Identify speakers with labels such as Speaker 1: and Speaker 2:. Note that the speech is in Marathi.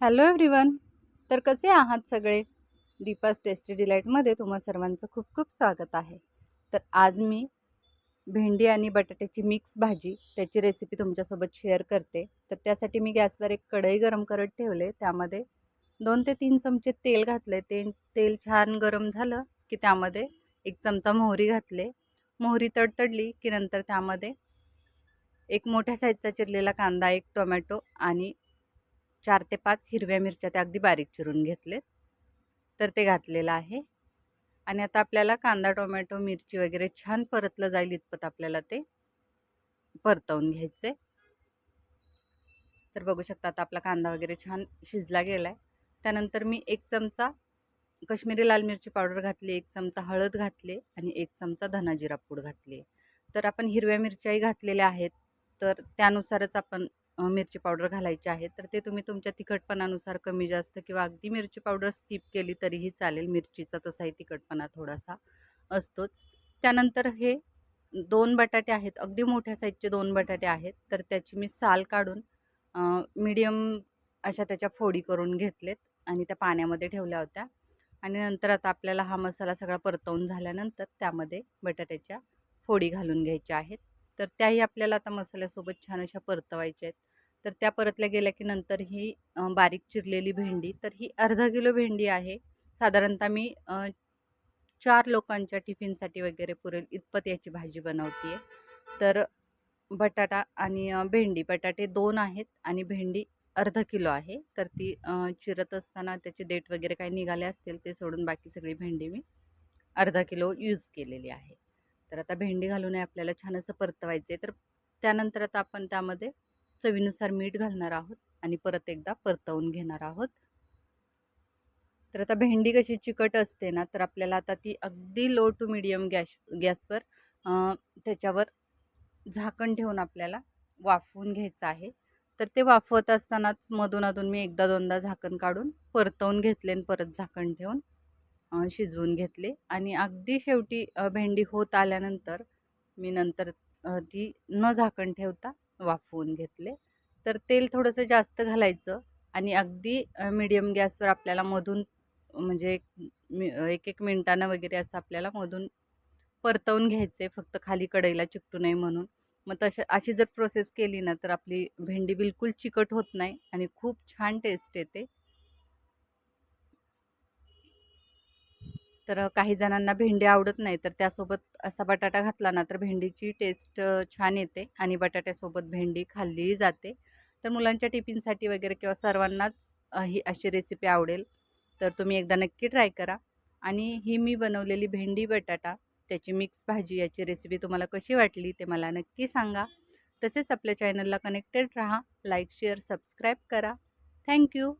Speaker 1: हॅलो एव्हरीवन तर कसे आहात सगळे? दीपास टेस्टी डिलाईटमध्ये तुम्हा सर्वांचं खूप खूप स्वागत आहे. तर आज मी भेंडी आणि बटाट्याची मिक्स भाजी त्याची रेसिपी तुमच्यासोबत शेअर करते. तर त्यासाठी मी गॅसवर एक कढई गरम करत ठेवले. त्यामध्ये दोन ते तीन चमचे तेल घातले. ते तेल छान गरम झालं की त्यामध्ये एक चमचा मोहरी घातले. मोहरी तडतडली की नंतर त्यामध्ये एक मोठ्या साईजचा चिरलेला कांदा एक टोमॅटो आणि चार ते पाच हिरव्या मिरच्या त्या अगदी बारीक चिरून घेतलेत. तर ते घातलेलं आहे. आणि आता आपल्याला कांदा टोमॅटो मिरची वगैरे छान परतलं जाईल इतपत आपल्याला ते परतवून घ्यायचे. तर बघू शकता आता आपला कांदा वगैरे छान शिजला गेला आहे त्यानंतर मी एक चमचा कश्मीरी लाल मिरची पावडर घातली एक चमचा हळद घातली आणि एक चमचा धनाजिरा पूड घातली. तर आपण हिरव्या मिरच्याही घातलेल्या आहेत. तर त्यानुसारच आपण मिरची पावडर घालायची आहे तर ते तुम्ही तुमच्या तिखटपणानुसार कमी जास्त किंवा अगदी मिरची पावडर स्किप केली तरीही चालेल. मिरचीचा तसाही तिखटपणा थोडासा असतोच. त्यानंतर हे दोन बटाटे आहेत अगदी मोठ्या साईजचे दोन बटाटे आहेत तर त्याची मी साल काढून मीडियम अशा त्याच्या फोडी करून घेतलेत आणि त्या पाण्यामध्ये ठेवल्या होत्या. आणि नंतर आता आपल्याला हा मसाला सगळा परतवून झाल्यानंतर त्यामध्ये बटाट्याच्या फोडी घालून घ्यायच्या आहेत. तर त्याही आपल्याला आता मसाल्यासोबत छान अशा परतवायच्या आहेत. तर त्या परतल्या गेल्या की नंतर ही बारीक चिरलेली भेंडी. तर ही अर्धा किलो भेंडी आहे. साधारणतः मी चार लोकांच्या टिफिनसाठी वगैरे पुरेल इतपत याची भाजी बनवते आहे तर बटाटा आणि भेंडी बटाटे दोन आहेत आणि भेंडी अर्धा किलो आहे. तर ती चिरत असताना त्याचे देठ वगैरे काही निघाले असतील ते सोडून बाकी सगळी भेंडी मी अर्धा किलो यूज केलेली आहे. तर आता भेंडी घालून आपल्याला छान असं परतवायचं आहे तर त्यानंतर आता आपण त्यामध्ये चवीनुसार मीठ घालणार आहोत आणि परत एकदा परतवून घेणार आहोत. तर आता भेंडी कशी चिकट असते ना तर आपल्याला आता ती अगदी लो टू मिडियम गॅस गॅसवर त्याच्यावर झाकण ठेवून आपल्याला वाफवून घ्यायचं आहे. तर ते वाफवत असतानाच मधून अधून मी एकदा दोनदा झाकण काढून परतवून घेतले आणि परत झाकण ठेवून शिजवून घेतले आणि अगदी शेवटी भेंडी होत आल्यानंतर मी नंतर ती न झाकण ठेवता वाफवून घेतले. तर तेल थोडंसं जास्त घालायचं आणि अगदी मिडियम गॅसवर आपल्याला मधून म्हणजे एक एक मिनटानं वगैरे असं आपल्याला मधून परतवून घ्यायचे फक्त खाली कढईला चिकटू नये म्हणून. मग तशा अशी जर प्रोसेस केली ना तर आपली भेंडी बिलकुल चिकट होत नाही आणि खूप छान टेस्ट येते. तर काही जणांना भेंडी आवडत नाही तर त्यासोबत असा बटाटा घातला ना तर भेंडीची टेस्ट छान येते आणि बटाट्यासोबत भेंडी खाल्लीही जाते. तर मुलांच्या टिफिनसाठी वगैरे किंवा सर्वांनाच ही अशी रेसिपी आवडेल. तर तुम्ही एकदा नक्की ट्राय करा. आणि ही मी बनवलेली भेंडी बटाटा त्याची मिक्स भाजी याची रेसिपी तुम्हाला कशी वाटली ते मला नक्की सांगा. तसेच आपल्या चॅनलला कनेक्टेड राहा लाईक शेअर सबस्क्राईब करा. Thank you.